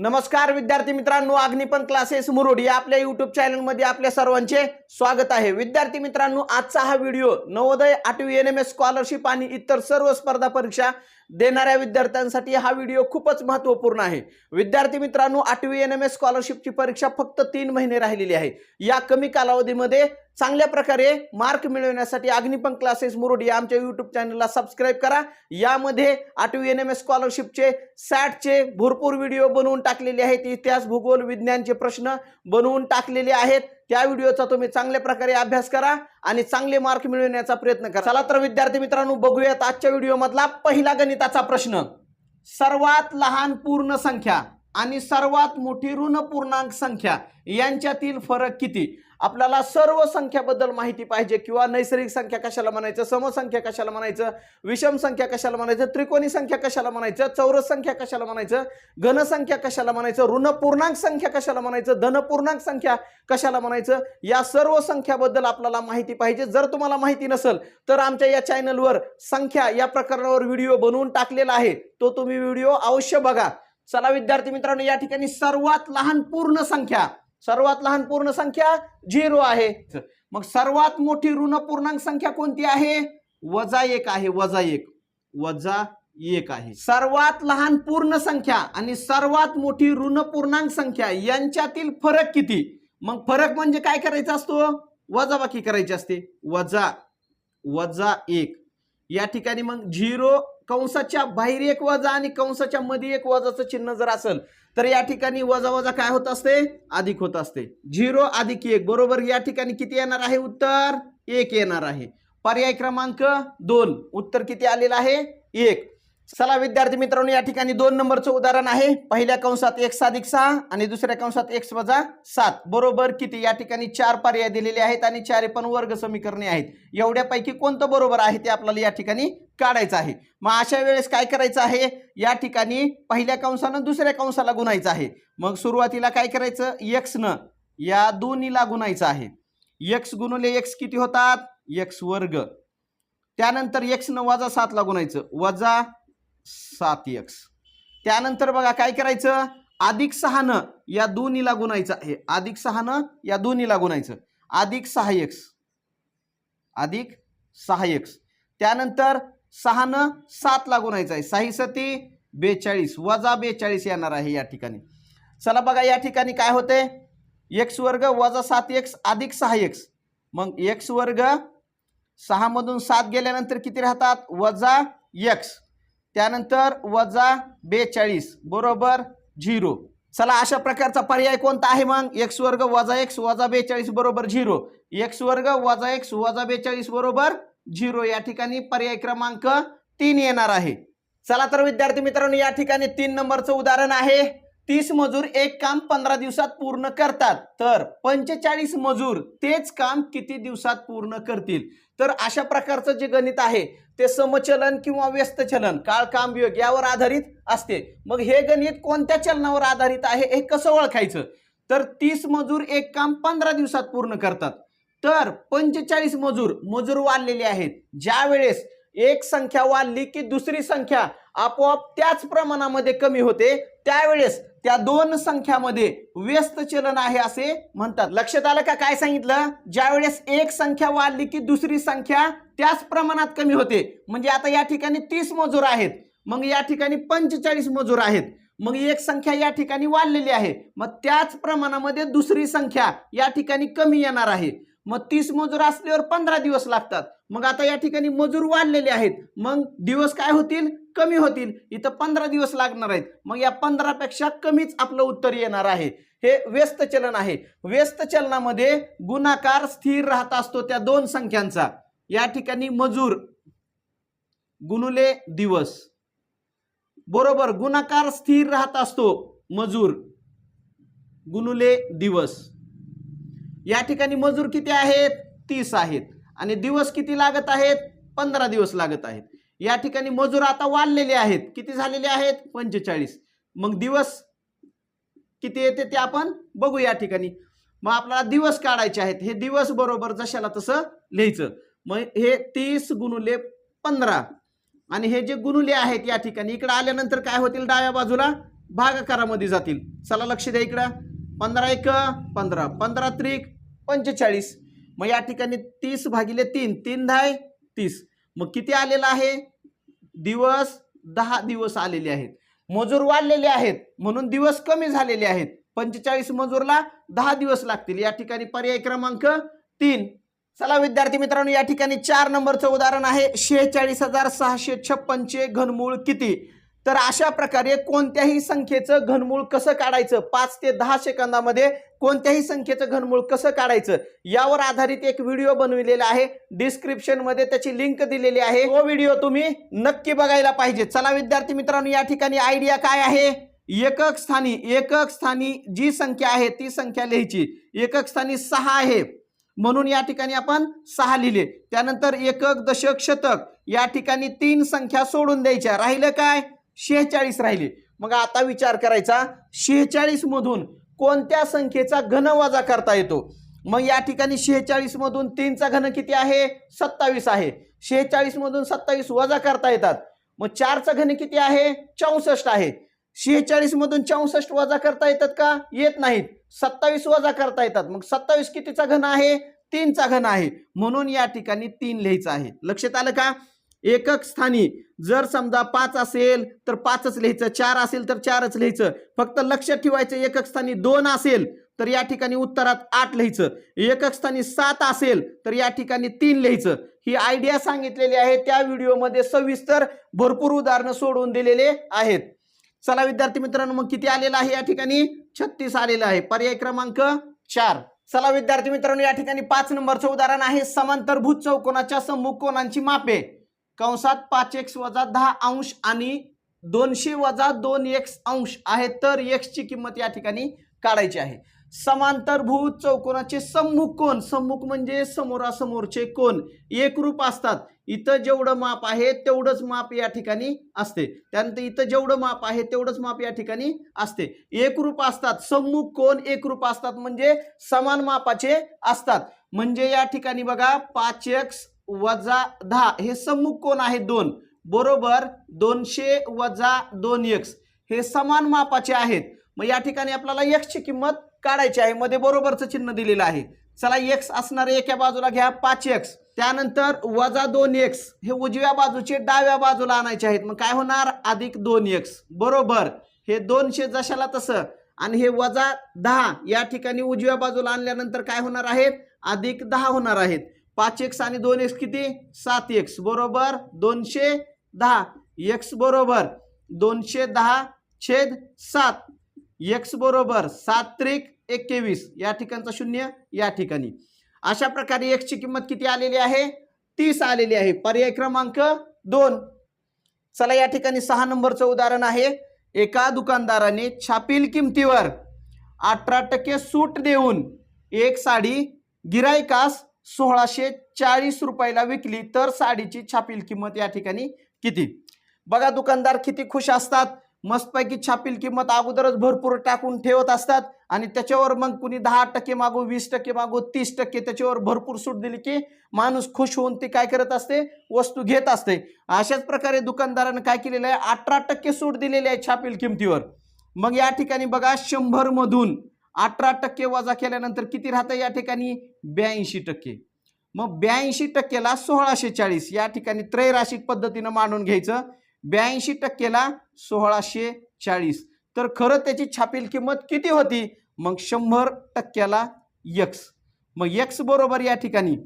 नमस्कार विद्यार्थी मित्रांनो अग्निपण क्लासेस मुरुड या आपल्या युट्यूब चॅनलमध्ये आपल्या सर्वांचे स्वागत आहे. विद्यार्थी मित्रांनो आजचा हा व्हिडिओ नवोदय आठवी एन एम एस स्कॉलरशिप आणि इतर सर्व स्पर्धा परीक्षा देणाऱ्या विद्यार्थ्यांसाठी हा व्हिडिओ खूपच महत्त्वपूर्ण आहे. विद्यार्थी मित्रांनो आठवी एन एम एस स्कॉलरशिपची परीक्षा फक्त तीन महिने राहिलेली आहे. या कमी कालावधीमध्ये चांगल्या प्रकारे मार्क मिळवण्यासाठी अग्निपंख क्लासेस मुरुड या आमच्या यूट्यूब चॅनलला सबस्क्राईब करा. यामध्ये आठवी एन एम एस स्कॉलरशिपचे सॅटचे भरपूर व्हिडिओ बनवून टाकलेले आहेत. इतिहास भूगोल विज्ञानचे प्रश्न बनवून टाकलेले आहेत. त्या व्हिडिओचा तुम्ही चांगल्या प्रकारे अभ्यास करा आणि चांगले मार्क मिळवण्याचा प्रयत्न करा. चला तर विद्यार्थी मित्रांनो बघूयात आजच्या व्हिडिओमधला पहिला गणिताचा प्रश्न. सर्वात लहान पूर्ण संख्या आणि सर्वात मोठी ऋण पूर्णांक संख्या यांच्यातील फरक किती? आपल्याला सर्व संख्याबद्दल माहिती पाहिजे. किंवा नैसर्गिक संख्या कशाला म्हणायचं? समसंख्या कशाला म्हणायचं? विषम संख्या कशाला म्हणायचं? त्रिकोणी संख्या कशाला म्हणायचं? चौरस संख्या कशाला म्हणायचं? घनसंख्या कशाला म्हणायचं? ऋण पूर्णांक संख्या कशाला म्हणायचं? धनपूर्णांक संख्या कशाला म्हणायचं? या सर्व संख्याबद्दल आपल्याला माहिती पाहिजे. जर तुम्हाला माहिती नसेल तर आमच्या या चॅनलवर संख्या या प्रकरणावर व्हिडिओ बनवून टाकलेला आहे. तो तुम्ही व्हिडिओ अवश्य बघा. चला विद्यार्थी मित्रांनो या ठिकाणी सर्वात लहान पूर्ण संख्या सर्वात लहान पूर्ण संख्या झिरो आहे. मग सर्वात मोठी ऋण पूर्णांक संख्या कोणती आहे? वजा एक आहे वजा एक. वजा एक आहे. सर्वात लहान पूर्ण संख्या आणि सर्वात मोठी ऋण पूर्णांक संख्या यांच्यातील फरक किती? मग फरक म्हणजे काय करायचा असतो? वजाबाकी करायची असते. वजा वजा एक. या ठिकाणी मग झिरो कंसाच्या बाहेर एक वजा आणि कंसाच्या मध्ये एक वजाचं चिन्ह जर असेल तर या ठिकाणी वजा वजा काय होत असते? अधिक होत असते. झिरो अधिक एक. बरोबर? या ठिकाणी किती येणार आहे? उत्तर एक येणार आहे. पर्याय क्रमांक दोन. उत्तर किती आलेलं आहे? एक. चला विद्यार्थी मित्रांनो या ठिकाणी दोन नंबरचं उदाहरण आहे. पहिल्या कंसात एक्स अधिक सहा आणि दुसऱ्या कंसात एक्स वजा सात. बरोबर किती? या ठिकाणी चार पर्याय दिलेले आहेत आणि चार पण वर्ग समीकरणे आहेत. एवढ्यापैकी कोणतं बरोबर आहे ते आपल्याला या ठिकाणी काढायचं आहे. मग अशा वेळेस काय करायचं आहे? या ठिकाणी पहिल्या कंसानं दुसऱ्या कंसाला गुणायचं आहे. मग सुरुवातीला काय करायचं? एक्स न या दोन्हीला गुणायचं आहे. एक्स गुणले एक्स किती होतात? एक्स वर्ग. त्यानंतर एक्स न वजा सातला गुणायचं. वजा सात एक्स त्यानंतर बघा काय करायचं? अधिक सहानं या दोन्हीला गुणायचं आहे. अधिक सहानं या दोन्हीला गुणायचं. अधिक सहा एक्स अधिक सहा एक्स त्यानंतर सहानं सातला गुणायचं आहे. साही सती बेचाळीस. वजा बेचाळीस येणार आहे या ठिकाणी. चला बघा या ठिकाणी काय होते? एक्स वर्ग वजा सात एक्स अधिक सहा एक्स मग एक्स वर्ग सहामधून सात गेल्यानंतर किती राहतात? वजा एक्स त्यानंतर वजा बेचाळीस बरोबर झिरो. चला अशा प्रकारचा पर्याय कोणता आहे मग? एक्स वर्ग वजा एक्स वजा बेचाळीस बरोबर झिरो. एक्स वर्ग वजा एक्स वजा बेचाळीस बरोबर झिरो. या ठिकाणी पर्याय क्रमांक तीन येणार आहे. चला तर विद्यार्थी मित्रांनो या ठिकाणी तीन नंबरचं उदाहरण आहे. तीस मजूर एक काम पंधरा दिवसात पूर्ण करतात. तर पंचेचाळीस मजूर तेच काम किती दिवसात पूर्ण करतील? तर अशा प्रकारचं जे गणित आहे ते समचलन किंवा व्यस्त चलन काळ काम वियोग यावर आधारित असते. मग हे गणित कोणत्या चलनावर आधारित आहे हे कसं ओळखायचं? तर तीस मजूर एक काम पंधरा दिवसात पूर्ण करतात. तर पंचेचाळीस मजूर मजूर वाढलेले आहेत. ज्या वेळेस एक संख्या वाढली की दुसरी संख्या आपोआप त्याच प्रमाणामध्ये कमी होते. त्यावेळेस त्या दोन संख्यामध्ये व्यस्त चलन आहे असे म्हणतात. लक्षात आलं का काय सांगितलं? ज्यावेळेस एक संख्या वाढली की दुसरी संख्या त्याच प्रमाणात कमी होते. म्हणजे आता या ठिकाणी तीस मजूर आहेत. मग या ठिकाणी पंचेचाळीस मजूर आहेत. मग एक संख्या या ठिकाणी वाढलेली आहे. मग त्याच प्रमाणामध्ये दुसरी संख्या या ठिकाणी कमी येणार आहे. मग तीस मजूर असल्यावर पंधरा दिवस लागतात. मग आता या ठिकाणी मजूर वाढलेले आहेत. मग दिवस काय होतील? कमी होतील. इथं पंधरा दिवस लागणार आहेत. मग या पंधरापेक्षा कमीच आपलं उत्तर येणार आहे. हे व्यस्त चलन आहे. व्यस्त चलनामध्ये गुणाकार स्थिर राहत असतो त्या दोन संख्यांचा. या ठिकाणी मजूर गुणुले दिवस. बरोबर गुणाकार स्थिर राहत असतो. मजूर गुणुले दिवस. या ठिकाणी मजूर किती आहेत? तीस आहेत. आणि दिवस किती लागत आहेत? पंधरा दिवस लागत आहेत. या ठिकाणी मजूर आता वाढलेले आहेत. किती झालेले आहेत? पंचेचाळीस. मग दिवस किती येते ते आपण बघू या ठिकाणी. मग आपल्याला दिवस काढायचे आहेत. हे दिवस बरोबर जशाला तसं लिहायचं. मग हे तीस गुणुले पंधरा. आणि हे जे गुणुले आहेत या ठिकाणी इकडे आल्यानंतर काय होतील? डाव्या बाजूला भागाकारामध्ये जातील. चला लक्ष द्या इकडं. पंधरा एक पंधरा. पंधरा त्रिक पंचेचाळीस. मग या ठिकाणी तीस भागिले तीन. तीन धाय तीस. मग किती आलेलं आहे? दिवस दहा दिवस आलेले आहेत. मजूर वाढलेले आहेत. म्हणून दिवस कमी झालेले आहेत. पंचेचाळीस मजूरला दहा दिवस लागतील. या ठिकाणी पर्याय क्रमांक तीन. चला विद्यार्थी मित्रांनो या ठिकाणी चार नंबरचं उदाहरण आहे. शेहेचाळीस हजार सहाशे छप्पनचे घनमूळ किती? तर अशा प्रकारे कोणत्याही संख्येचं घनमूळ कसं काढायचं? पाच ते दहा सेकंदामध्ये कोणत्याही संख्येचं घनमूळ कसं काढायचं? यावर आधारित एक व्हिडिओ बनविलेला आहे. डिस्क्रिप्शनमध्ये त्याची लिंक दिलेली आहे. तो व्हिडिओ तुम्ही नक्की बघायला पाहिजे. चला विद्यार्थी मित्रांनो या ठिकाणी आयडिया काय आहे? एकक स्थानी एकक स्थानी जी संख्या आहे ती संख्या लिहायची. एकक स्थानी सहा आहे. म्हणून या ठिकाणी आपण सहा लिहिले. त्यानंतर एकक दशक शतक या ठिकाणी तीन संख्या सोडून द्यायच्या. राहिलं काय? शेहेचाळीस राहिले. मग आता विचार करायचा शेहेचाळीस मधून कोणत्या संख्येचा घन वजा करता येतो? मग या ठिकाणी शेहेचाळीस मधून तीनचा घन किती आहे? सत्तावीस आहे. शेहेचाळीस मधून सत्तावीस वजा करता येतात. मग चारचा घन किती आहे? चौसष्ट आहे. शेहेचाळीस मधून चौसष्ट वजा करता येतात का? येत नाहीत. सत्तावीस वजा करता येतात. मग सत्तावीस कितीचा घन आहे? तीनचा घन आहे. म्हणून या ठिकाणी तीन लिहायचं आहे. लक्षात आलं का? एकक स्थानी. जर समजा पाच असेल तर पाचच लिहायचं. चार असेल तर चारच लिहायचं. फक्त लक्षात ठेवायचं एकक स्थानी दोन असेल तर या ठिकाणी उत्तरात आठ लिहायचं. एकक स्थानी सात असेल तर या ठिकाणी तीन लिहायचं. ही आयडिया सांगितलेली आहे. त्या व्हिडिओमध्ये सविस्तर भरपूर उदाहरणं सोडून दिलेले आहेत. चला विद्यार्थी मित्रांनो मग किती आलेलं आहे या ठिकाणी? छत्तीस आलेला आहे. पर्याय क्रमांक चार. चला विद्यार्थी मित्रांनो या ठिकाणी पाच नंबरचं उदाहरण आहे. समांतरभूत चौकोनाच्या सम्मुख कोणांची मापे. कंसात पाच एक्स वजा दहा अंश आणि दोनशे वजा दोन एक्स अंश आहे तर एक्सची किंमत या ठिकाणी काढायची आहे. समांतरभूत चौकोनाचे सम्मुख कोण? सम्मुख म्हणजे समोरासमोरचे कोण? एकरूप असतात. इथं जेवढं माप आहे तेवढंच माप या ठिकाणी असते. त्यानंतर इथं जेवढं माप आहे तेवढंच माप या ठिकाणी असते. एकरूप असतात. सम्मुख कोण? एकरूप असतात म्हणजे समान मापाचे असतात. म्हणजे या ठिकाणी बघा पाच एक्स वजा दहा. हे सम्मुख कोण आहे? दोन. बरोबर दोनशे वजा दोन एक्स हे समान मापाचे आहेत. मग या ठिकाणी आपल्याला एक्सची किंमत काढायची आहे. मध्ये बरोबरचं चिन्ह दिलेलं आहे. चला एक्स असणारे एका बाजूला घ्या पाच एक्स त्यानंतर वजा दोन एक्स हे उजव्या बाजूचे डाव्या बाजूला आणायचे आहेत. मग काय होणार? अधिक दोन एक्स बरोबर. हे दोनशे जशाला तसं. आणि हे वजा दहा. या ठिकाणी उजव्या बाजूला आणल्यानंतर काय होणार आहेत अधिक दहा होणार आहेत. पाच एक्स आणि दोन एक्स किती? सात एक्स बरोबर? दोनशे दहा. एक्स बरोबर? दोनशे दहा छेद सात. एक्स बरोबर? सात त्रिक एक्केवीस या ठिकाणचा शून्य या ठिकाणी. अशा प्रकारे एक्सची किंमत किती आलेली आहे? तीस आलेली आहे. पर्याय क्रमांक दोन. चला या ठिकाणी सहा नंबरचं उदाहरण आहे. एका दुकानदाराने छापील किमतीवर अठरा टक्के सूट देऊन एक साडी गिरायकास सोळाशे चाळीस रुपयाला विकली तर साडीची छापील किंमत या ठिकाणी किती? बघा दुकानदार किती खुश असतात. मस्तपैकी छापील किंमत अगोदरच भरपूर टाकून ठेवत असतात आणि त्याच्यावर मग कुणी दहा टक्के मागू वीस टक्के मागू तीस टक्के त्याच्यावर भरपूर सूट दिली की माणूस खुश होऊन ती काय करत असते? वस्तू घेत असते. अशाच प्रकारे दुकानदारानं काय केलेलं आहे? अठरा टक्के सूट दिलेली आहे छापील किमतीवर. मग या ठिकाणी बघा शंभरमधून अठरा टक्के वजा केल्यानंतर किती राहतं या ठिकाणी? ब्याऐंशी टक्के. मग ब्याऐंशी टक्केला सोळाशे चाळीस. या ठिकाणी त्रैराशिक पद्धतीनं मांडून घ्यायचं. ब्याऐंशी टक्केला सोळाशे चाळीस. तर खरं त्याची छापील किंमत किती होती? मग शंभर टक्क्याला यक्स मग यक्स बरोबर या ठिकाणी.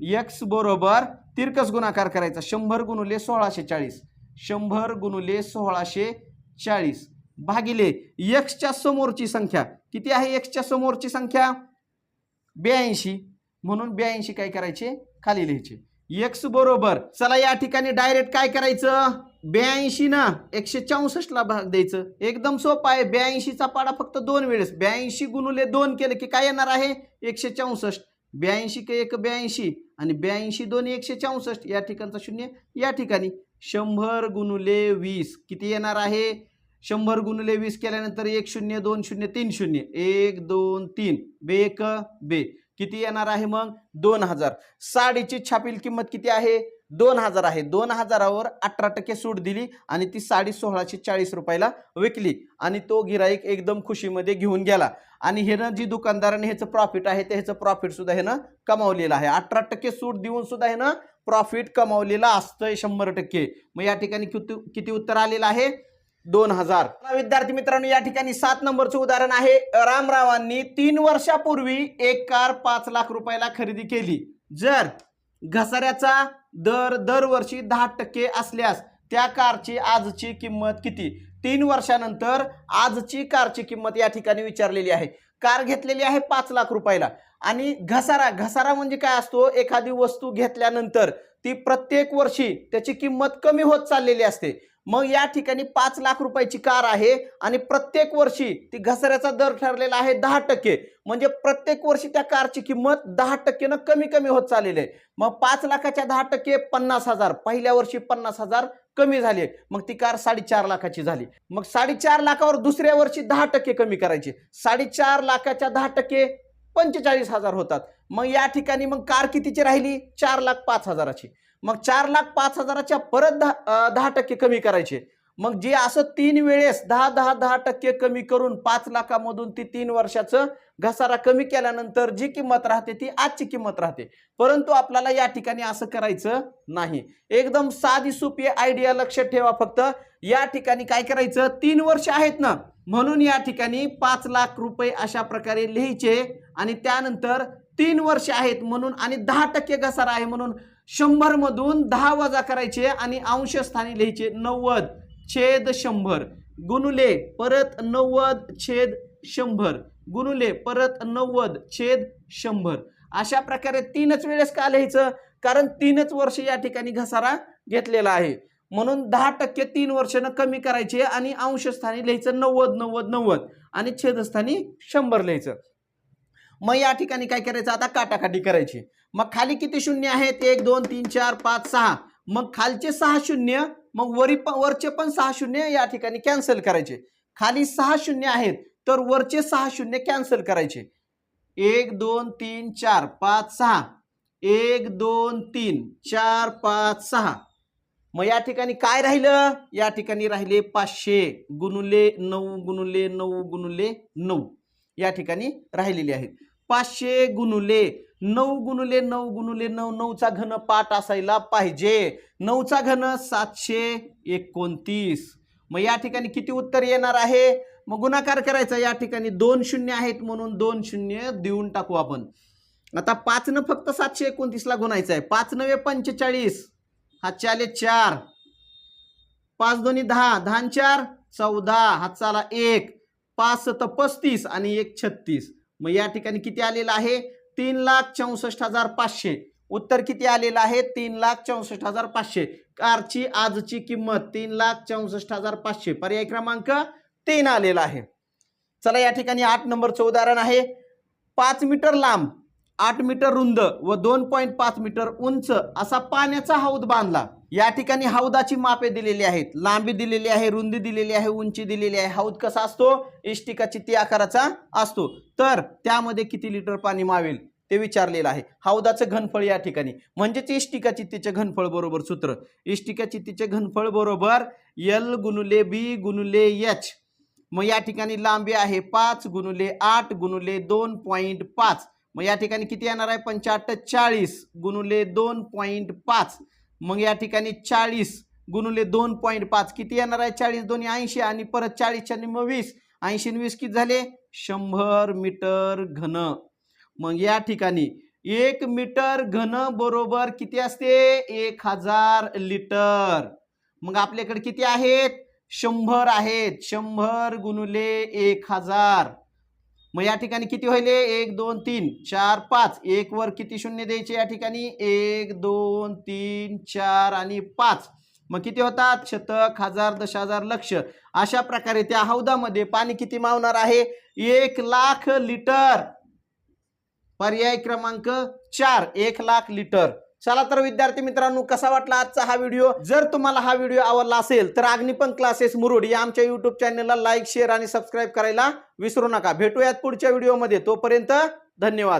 यक्स बरोबर तिरकस गुणाकार करायचा. शंभर गुणुले सोळाशे चाळीस. शंभर गुणुले सोळाशे चाळीस. भागिले यक्सच्या समोरची संख्या. किती आहे यक्सच्या समोरची संख्या? ब्याऐंशी. म्हणून ब्याऐंशी काय करायचे? खाली लिहायचे. एक्स बरोबर. चला या ठिकाणी डायरेक्ट काय करायचं? ब्याऐंशी ना. एकशे चौसष्ट ला भाग द्यायचं. एकदम सोपं आहे. ब्याऐंशीचा पाडा फक्त दोन वेळेस. ब्याऐंशी गुणुले दोन केलं की काय येणार आहे? एकशे चौसष्ट. ब्याऐंशी के एक ब्याऐंशी आणि ब्याऐंशी दोन एकशे चौसष्ट. या ठिकाणचं शून्य. या ठिकाणी शंभर गुणुले वीस. किती येणार आहे? शंभर गुणुले वीस केल्यानंतर एक शून्य दोन शून्य तीन शून्य. एक दोन तीन. बे क बे. किती येणार आहे मग? दोन हजार. साडीची छापील किंमत किती आहे? दोन हजार आहे. दोन हजारावर अठरा टक्के सूट दिली आणि ती साडी सोळाशे चाळीस रुपयाला विकली. आणि तो गिराईक एकदम खुशीमध्ये घेऊन गेला. आणि ह्यानं जी दुकानदाराने ह्याचं प्रॉफिट आहे ते ह्याचं प्रॉफिट सुद्धा ह्यानं कमावलेलं आहे. अठरा टक्के सूट देऊन सुद्धा ह्यानं प्रॉफिट कमावलेलं असतंय शंभर टक्के. मग या ठिकाणी किती किती उत्तर आलेलं आहे? दोन हजार. विद्यार्थी मित्रांनो या ठिकाणी सात नंबरचं उदाहरण आहे. रामरावांनी तीन वर्षापूर्वी एक कार पाच लाख रुपयाला खरेदी केली. जर घसाऱ्याचा दर दरवर्षी दहा टक्के असल्यास त्या कारची आजची किंमत किती? तीन वर्षानंतर आजची कारची किंमत या ठिकाणी विचारलेली आहे. कार घेतलेली आहे पाच लाख रुपयाला. आणि घसारा घसारा म्हणजे काय असतो? एखादी वस्तू घेतल्यानंतर ती प्रत्येक वर्षी त्याची किंमत कमी होत चाललेली असते. मग या ठिकाणी पाच लाख रुपयाची कार आहे आणि प्रत्येक वर्षी ती घसाऱ्याचा दर ठरलेला आहे दहा टक्के. म्हणजे प्रत्येक वर्षी त्या कारची किंमत दहा टक्केनं कमी कमी होत चाललेली आहे. मग पाच लाखाच्या दहा टक्के पन्नास हजार. पहिल्या वर्षी पन्नास हजार कमी झाले. मग ती कार साडेचार लाखाची झाली. मग साडेचार लाखावर दुसऱ्या वर्षी दहा टक्के कमी करायची. साडेचार लाखाच्या दहा टक्के पंचेचाळीस हजार होतात. मग या ठिकाणी मग कार कितीची राहिली? चार लाख पाच हजाराची. मग चार लाख पाच हजाराच्या परत दहा दहा टक्के कमी करायचे. मग जे असं तीन वेळेस दहा दहा दहा टक्के कमी करून पाच लाखामधून ती तीन वर्षाचं घसारा कमी केल्यानंतर जी किंमत राहते ती आजची किंमत राहते. परंतु आपल्याला या ठिकाणी असं करायचं नाही. एकदम साधी सोपी आयडिया लक्षात ठेवा फक्त. या ठिकाणी काय करायचं? तीन वर्ष आहेत ना. म्हणून या ठिकाणी पाच लाख रुपये अशा प्रकारे लिहायचे आणि त्यानंतर तीन वर्ष आहेत म्हणून आणि दहा टक्के घसारा आहे म्हणून शंभर मधून दहा वजा करायचे आणि अंशस्थानी लिहायचे नव्वद छेद शंभर. गुणुले परत नव्वद छेद शंभर. गुणुले परत नव्वद छेद शंभर. अशा प्रकारे तीनच वेळेस का लिहायचं? कारण तीनच वर्ष या ठिकाणी घसारा घेतलेला आहे. म्हणून दहा टक्के तीन वर्षानं कमी करायचे आणि अंशस्थानी लिहायचं नव्वद नव्वद नव्वद आणि छेदस्थानी शंभर लिहायचं. मग या ठिकाणी काय करायचं? आता काटाकाटी करायची. मग खाली किती शून्य आहेत? एक दोन तीन चार पाच सहा. मग खालचे सहा शून्य मग वरी प वरचे पण सहा शून्य या ठिकाणी कॅन्सल करायचे. खाली सहा शून्य आहेत तर वरचे सहा शून्य कॅन्सल करायचे. एक दोन तीन चार पाच सहा. एक दोन तीन चार पाच सहा. मग या ठिकाणी काय राहिलं? या ठिकाणी राहिले पाचशे गुणुले नऊ गुणुले नऊ गुणुले नऊ. या ठिकाणी राहिलेली आहेत. पाचशे गुणुले नऊ गुणुले नऊ गुणुले नऊ नऊचा घन पाठ असायला पाहिजे. नऊचा घन सातशे एकोणतीस. मग या ठिकाणी किती उत्तर येणार आहे? मग गुणाकार करायचा. या ठिकाणी दोन शून्य आहेत म्हणून दोन शून्य देऊन टाकू आपण. आता पाचनं फक्त सातशे एकोणतीसला गुणायचं आहे. पाच नवे पंचेचाळीस. हा चाले चार. पाच दोन्ही दहा. दहा चार चौदा. हातचाला एक. पाच सत पस्तीस आणि एक छत्तीस. मग या ठिकाणी किती आलेलं आहे? तीन लाख चौसष्ट हजार पाचशे. उत्तर किती आलेलं आहे? तीन लाख चौसष्ट हजार पाचशे. कारची आजची किंमत तीन लाख चौसष्ट हजार पाचशे. पर्याय क्रमांक तीन आलेला आहे. चला या ठिकाणी आठ नंबरचं उदाहरण आहे. पाच मीटर लांब आठ मीटर रुंद व दोन पॉईंट पाच मीटर उंच असा पाण्याचा हौद बांधला. या ठिकाणी हौदाची मापे दिलेली आहेत. लांबी दिलेली आहे रुंदी दिलेली आहे उंची दिलेली आहे. हौद कसा असतो? इष्टिकाची ती आकाराचा असतो. तर त्यामध्ये किती लिटर पाणी मावेल? ते विचारलेलं आहे. हौदाचं घनफळ या ठिकाणी. म्हणजेच इष्टिका चित्तीचे घनफळ बरोबर सूत्र. इष्टिका चित्तीचे घनफळ बरोबर यल गुणुले बी गुणुले एच मग या ठिकाणी लांबी आहे पाच गुणुले आठ गुणुले दोन पॉईंट पाच. मग या ठिकाणी किती येणार आहे? पंचाहत्तर चाळीस गुणुले दोन पॉईंट पाच. मग या ठिकाणी चाळीस गुणुले दोन पॉईंट पाच. किती येणार आहे? चाळीस दोन्ही ऐंशी आणि परत चाळीसच्या निम्म वीस. ऐंशी वीस किती झाले? शंभर मीटर घन. मग या ठिकाणी एक मीटर घन बरोबर किती असते? एक हजार लिटर. मग आपल्याकडे किती आहेत? शंभर आहेत. शंभर गुणुले एक हजार. मग या ठिकाणी किती होईल एक दोन तीन चार पाच. एक वर किती शून्य द्यायचे या ठिकाणी? एक दोन तीन चार आणि पाच. मग किती होतात? शतक हजार दश हजार लक्ष. अशा प्रकारे त्या हौदामध्ये पाणी किती मावणार आहे? एक लाख लिटर. पर्याय क्रमांक चार. एक लाख लिटर. चला तर विद्यार्थी मित्रांनो कसा वाटला आजचा हा व्हिडिओ? जर तुम्हाला हा व्हिडिओ आवडला असेल तर अग्निपंख क्लासेस मुरुड या आमच्या युट्यूब चॅनलला लाईक शेअर आणि सबस्क्राईब करायला विसरू नका. भेटूयात पुढच्या व्हिडिओमध्ये. तोपर्यंत धन्यवाद.